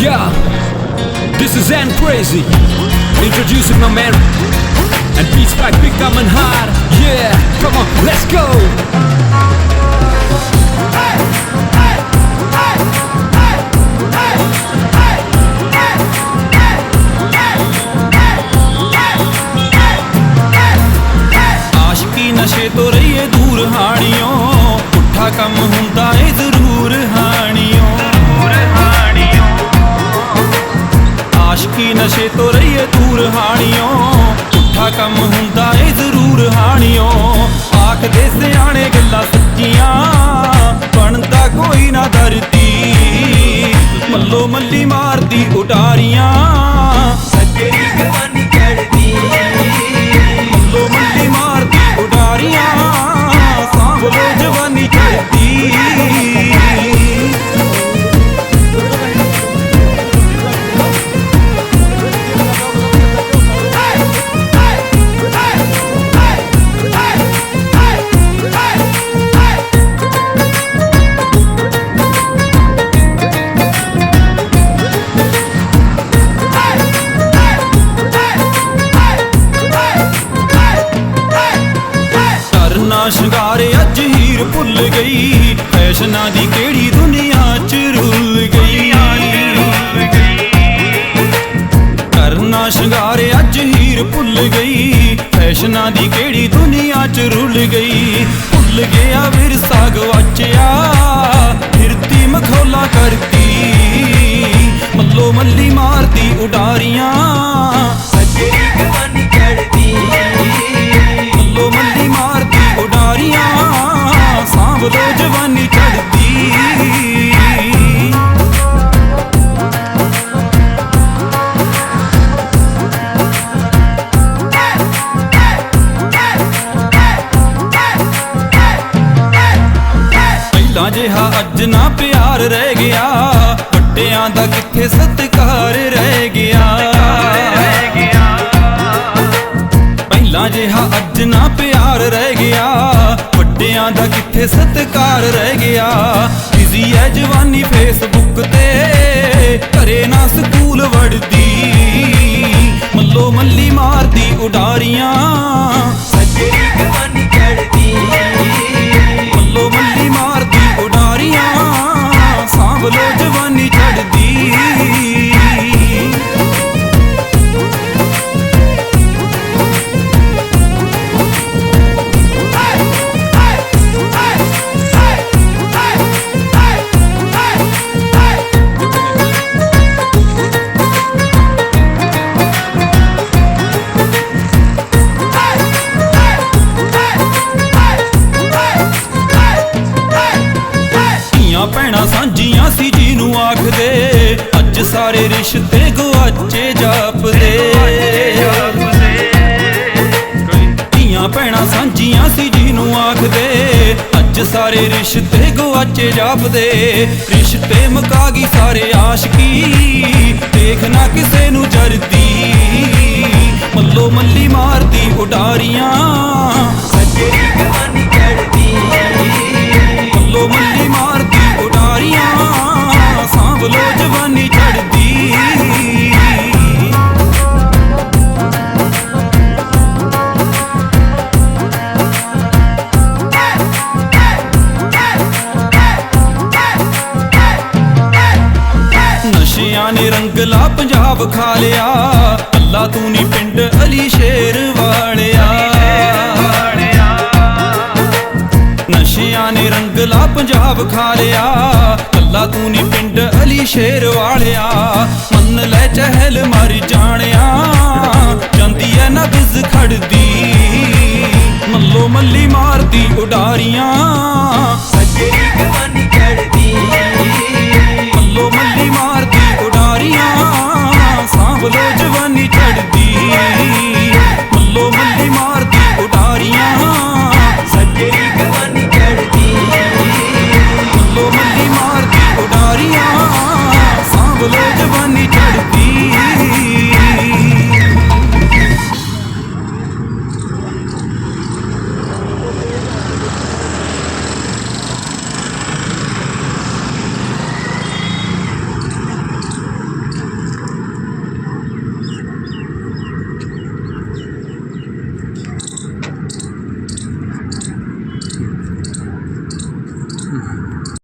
Yeah, this is N Crazy Introducing my man And beats by Big Time and Hard. Yeah, come on, let's go. hey, hey, hey, आशिकी नशे तो रही दूर हाड़ियों पुट्ठा कम है जरूर हाँ। ਫੈਸ਼ਨਾਂ ਦੁਨੀਆ ਚ ਰੁੱਲ ਗਈ। ਕਰਨਾ ਸ਼ਿੰਗਾਰੇ ਅੱਜ ਹੀਰ ਭੁੱਲ ਗਈ। ਫੈਸ਼ਨਾਂ ਦੀ ਕਿਹੜੀ ਦੁਨੀਆ ਚ ਰੁੱਲ ਗਈ। ਭੁੱਲ ਗਿਆ ਵਿਰਸਾ ਗਵਾਚਿਆ ਫਿਰਦੀ ਮਖੌਲਾ ਕਰਦੀ ਮੱਲੋ ਮੱਲੀ ਮਾਰਦੀ ਉਡਾਰੀਆਂ ਅੱਜ ਨਾ ਪਿਆਰ ਰਹਿ ਗਿਆ। ਵੱਡਿਆਂ ਦਾ ਕਿੱਥੇ ਸਤਿਕਾਰ ਰਹਿ ਗਿਆ। ਪਹਿਲਾਂ ਜਿਹਾ ਅੱਜ ਨਾ ਪਿਆਰ ਰਹਿ ਗਿਆ। ਵੱਡਿਆਂ ਦਾ ਕਿੱਥੇ ਸਤਿਕਾਰ ਰਹਿ ਗਿਆ। ਬਿਜ਼ੀ ਐ ਜਵਾਨੀ ਫੇਸਬੁੱਕ ਤੇ। ਘਰੇ ਨਾ ਸਕੂਲ ਵੜਦੀ। ਮੱਲੋ ਮੱਲੀ ਮਾਰਦੀ ਉਡਾਰੀਆਂ। ਸੱਜਣੀ ਜਵਾਨੀ ਸਾਰੇ ਰਿਸ਼ਤੇ ਗੁਆਚੇ ਜਾਪਦੇ। ਧੀਆਂ ਭੈਣਾਂ ਸਾਂਝੀਆਂ ਸੀ ਜੀ ਨੂੰ ਆਖਦੇ। ਅੱਜ ਸਾਰੇ ਰਿਸ਼ਤੇ ਗੁਆਚੇ ਜਾਪਦੇ। ਰਿਸ਼ਤੇ ਮੁਕਾ ਗਈ ਸਾਰੇ ਆਸ਼ਕੀ। ਦੇਖ ਨਾ ਕਿਸੇ ਨੂੰ ਜਰਦੀ ਮੱਲੋ ਮੱਲੀ ਮਾਰਦੀ ਉਡਾਰੀਆਂ। ਨਸ਼ਿਆਂ ਪੰਜਾਬ ਖਾ ਲਿਆ। ਅੱਲਾ ਤੂੰ ਨੀ ਪਿੰਡ ਅਲੀ ਸ਼ੇਰ ਵਾਲਿਆ। ਨਸ਼ਿਆਂ ਨੇ ਰੰਗਲਾ ਪੰਜਾਬ ਖਾ ਲਿਆ। ਅੱਲਾ ਤੂੰ ਨੀ ਪਿੰਡ ਅਲੀ ਸ਼ੇਰ ਵਾਲਿਆ। ਮੰਨ ਲੈ ਚਹਿਲ ਮਰ ਜਾਣਿਆ। ਜਾਂਦੀ ਐ ਨਾ ਬਿਜ਼ ਖੜਦੀ। ਮੱਲੋ ਮੱਲੀ ਮਾਰਦੀ ਉਡਾਰੀਆਂ। ਸੱਜਣੀ